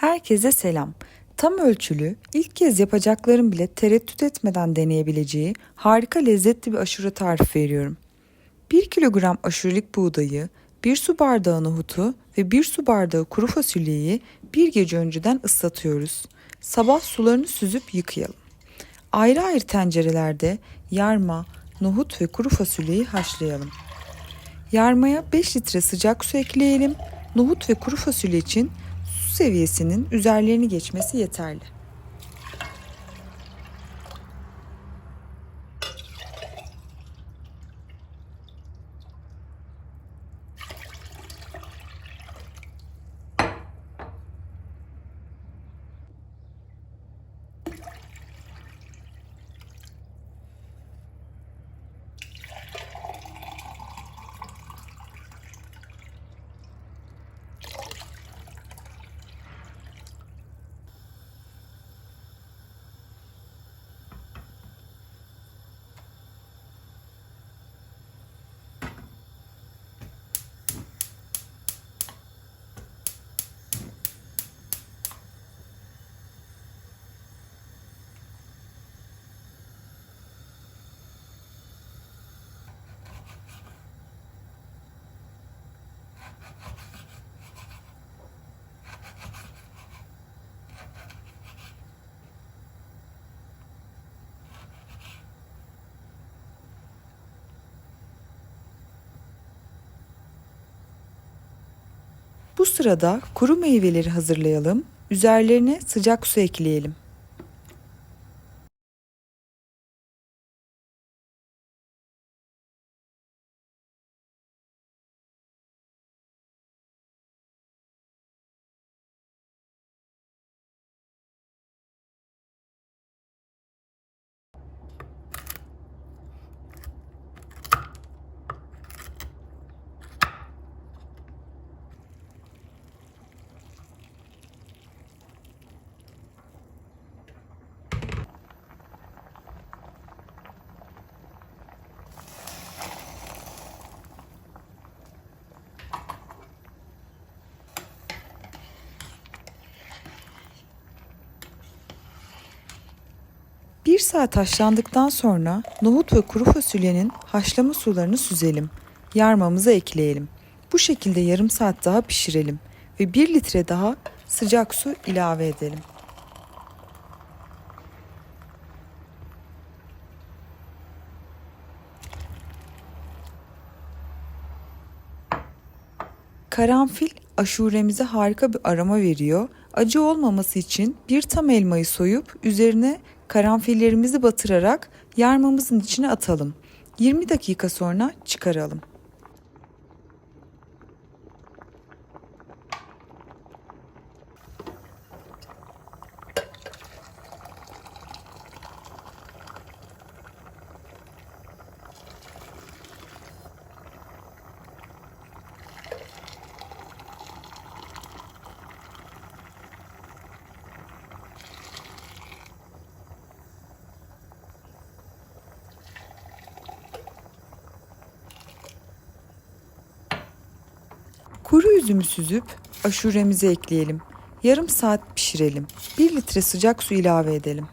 Herkese selam. Tam ölçülü, ilk kez yapacakların bile tereddüt etmeden deneyebileceği harika lezzetli bir aşure tarifi veriyorum. 1 kilogram aşurelik buğdayı, 1 su bardağı nohutu ve 1 su bardağı kuru fasulyeyi bir gece önceden ıslatıyoruz. Sabah sularını süzüp yıkayalım. Ayrı ayrı tencerelerde yarma, nohut ve kuru fasulyeyi haşlayalım. Yarmaya 5 litre sıcak su ekleyelim. Nohut ve kuru fasulye için seviyesinin üzerlerini geçmesi yeterli. Bu sırada kuru meyveleri hazırlayalım. Üzerlerine sıcak su ekleyelim. Saat haşlandıktan sonra nohut ve kuru fasulyenin haşlama sularını süzelim. Yarmamıza ekleyelim. Bu şekilde yarım saat daha pişirelim ve 1 litre daha sıcak su ilave edelim. Karanfil aşuremize harika bir aroma veriyor. Acı olmaması için bir tam elmayı soyup üzerine karanfillerimizi batırarak yarmamızın içine atalım. 20 dakika sonra çıkaralım. Kuru üzümü süzüp aşuremize ekleyelim. Yarım saat pişirelim. 1 litre sıcak su ilave edelim.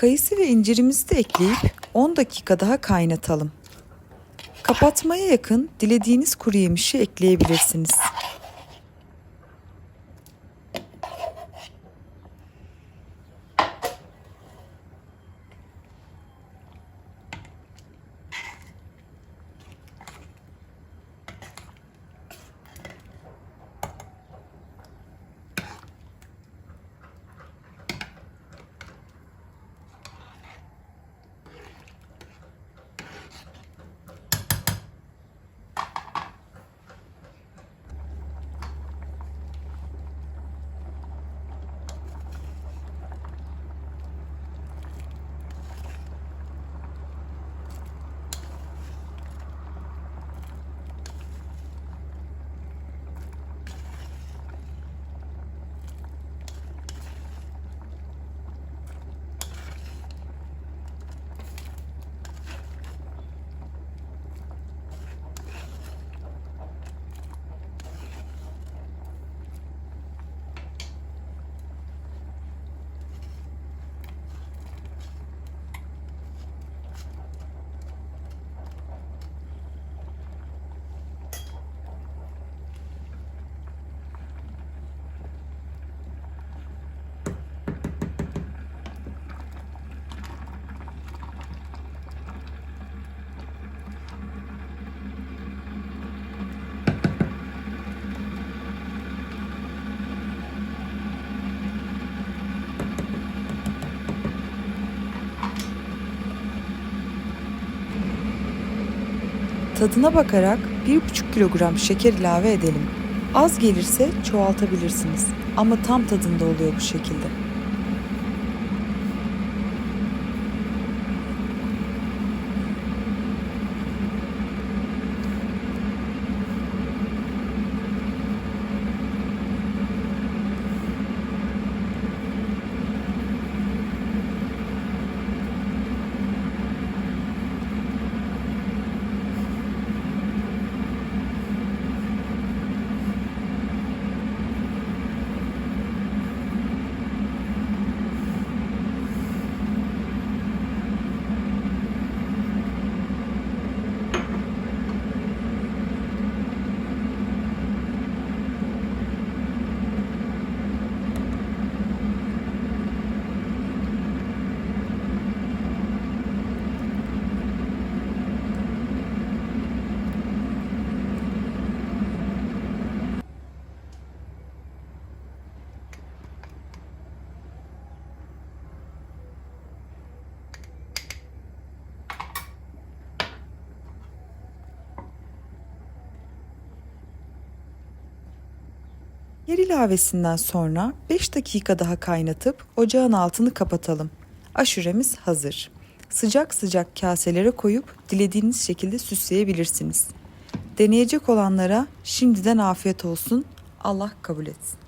Kayısı ve incirimizi de ekleyip 10 dakika daha kaynatalım. Kapatmaya yakın dilediğiniz kuru yemişi ekleyebilirsiniz. Tadına bakarak 1,5 kilogram şeker ilave edelim. Az gelirse çoğaltabilirsiniz ama tam tadında oluyor bu şekilde. Yer ilavesinden sonra 5 dakika daha kaynatıp ocağın altını kapatalım. Aşuremiz hazır. Sıcak sıcak kaselere koyup dilediğiniz şekilde süsleyebilirsiniz. Deneyecek olanlara şimdiden afiyet olsun. Allah kabul etsin.